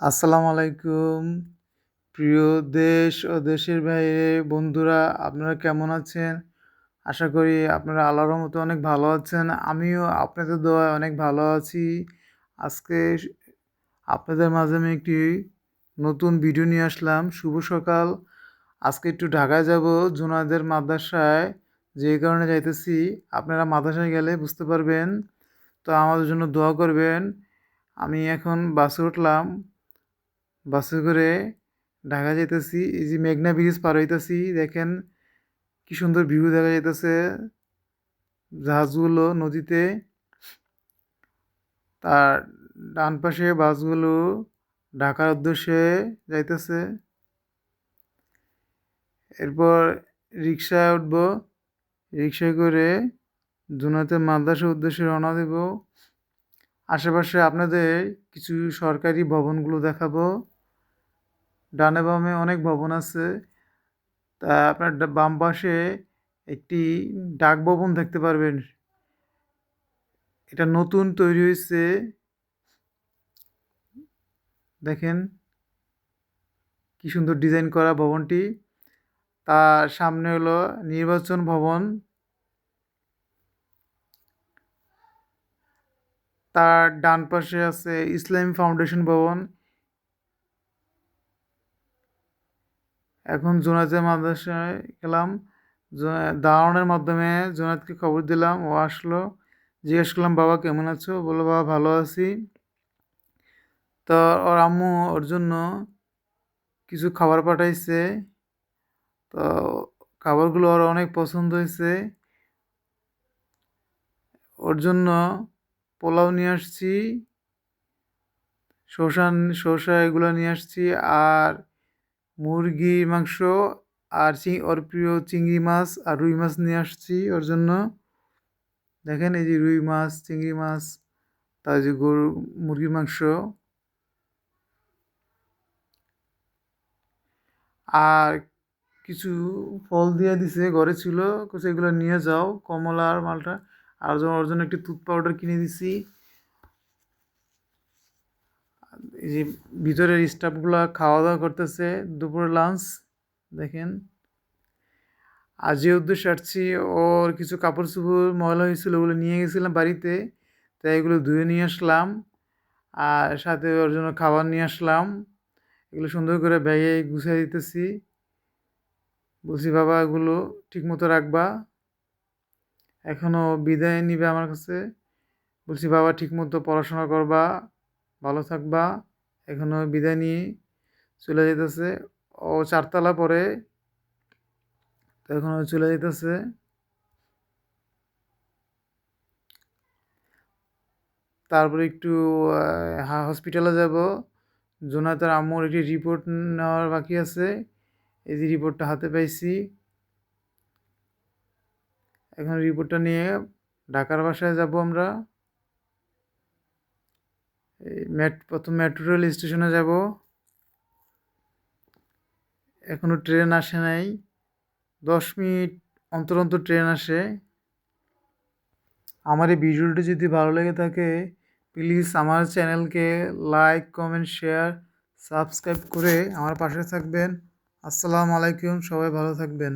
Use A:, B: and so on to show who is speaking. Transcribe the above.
A: আসসালামু আলাইকুম। প্রিয় দেশ ও দেশের বাইরে বন্ধুরা, আপনারা কেমন আছেন? আশা করি আপনারা আল্লাহর মতো অনেক ভালো আছেন। আমিও আপনাদের দোয়ায় অনেক ভালো আছি। আজকে আপনাদের মাঝে আমি একটি নতুন ভিডিও নিয়ে আসলাম। শুভ সকাল। আজকে একটু ঢাকায় যাব জুনাদের মাদ্রাসায়। যে কারণে যাইতেছি। আপনারা মাদ্রাসায় গেলে বুঝতে পারবেন। তো আমাদের জন্য দোয়া করবেন। আমি এখন বাসে উঠলাম। বাসে করে ঢাকা যাইতেছি, এই যে মেঘনা ব্রিজ পার হইতেছি, দেখেন কি সুন্দর ভিউ দেখা যাইতেছে। জাহাজগুলো নদীতে, তার ডান পাশে বাসগুলো ঢাকার উদ্দেশ্যে যাইতেছে। এরপর রিক্সায় উঠব রিক্সায় করে জুনাতে মাদ্রাসার উদ্দেশ্যে রওনা দেব। আশেপাশে আপনাদের কিছু সরকারি ভবনগুলো দেখাবো। ডানে বামে অনেক ভবন আছে। তা আপনার বাম পাশে একটি ডাক ভবন দেখতে পারবেন। এটা নতুন তৈরি হয়েছে। দেখেন কি সুন্দর ডিজাইন করা ভবনটি। তার সামনে হলো নির্বাচন ভবন। তার ডান পাশে আছে ইসলামী ফাউন্ডেশন ভবন। এখন জোনাতের মাদ্রাসায় গেলাম। দাঁড়ানোর মাধ্যমে জোনাতকে খবর দিলাম। ও আসলো। জিজ্ঞেস করলাম, বাবা, কেমন আছো? বলল, বাবা, ভালো আছি। তো ওর আম্মু ওর জন্য কিছু খাবার পাঠাইছে। তো খাবারগুলো ওর অনেক পছন্দ হয়েছে। ওর জন্য পোলাও নিয়ে আসছি, শসা শসা এগুলো নিয়ে আসছি, আর মুরগির মাংস আর চি, ওর প্রিয় চিংড়ি মাছ আর রুই মাছ নিয়ে আসছি ওর জন্য। দেখেন এই যে রুই মাছ, চিংড়ি মাছ, তার যে গরু মুরগির মাংস। আর কিছু ফল দিয়ে দিছে, ঘরে ছিল সেগুলো নিয়ে যাও কমলা আর মালটা। আর ওর জন্য একটি টুথ পাউডার কিনে দিছি এই যে ভিতরের স্টাফগুলো খাওয়া দাওয়া করতেছে দুপুরে লাঞ্চ দেখেন। আর যে উদ্দেশ্যে আসছি, ওর কিছু কাপড় চোপড়, ময়লা হয়েছিল, ওগুলো নিয়ে গেছিলাম বাড়িতে। তাই এগুলো ধুয়ে নিয়ে আসলাম, আর সাথে ওর জন্য খাবার নিয়ে আসলাম। এগুলো সুন্দর করে ব্যাগে গুছিয়ে দিতেছি। বলছি, বাবা, এগুলো ঠিক মতো রাখবা। এখনও বিদায় নিবে আমার কাছে। বলছি, বাবা ঠিক মতো পড়াশোনা করবা, ভালো থাকবা। এখনও বিদায় নিয়ে চলে যেতেছে ও চারতলা পরে, তো এখনও চলে যেতেছে তারপরে একটু হসপিটালে যাব। জোনাতার আম্মুর একটি রিপোর্ট নেওয়ার বাকি আছে। এই যে রিপোর্টটা হাতে পাইছি। এখন রিপোর্টটা নিয়ে ঢাকার বাসায় যাব আমরা। মেট, প্রথম মেট্রো রেল স্টেশনে যাব। এখনও ট্রেন আসে নাই। দশ মিনিট অন্তর অন্তর ট্রেন আসে। আমার এই ভিডিওটি যদি ভালো লেগে থাকে প্লিজ আমার চ্যানেলকে লাইক কমেন্ট শেয়ার সাবস্ক্রাইব করে আমার পাশে থাকবেন। আসসালামু আলাইকুম, সবাই ভালো থাকবেন।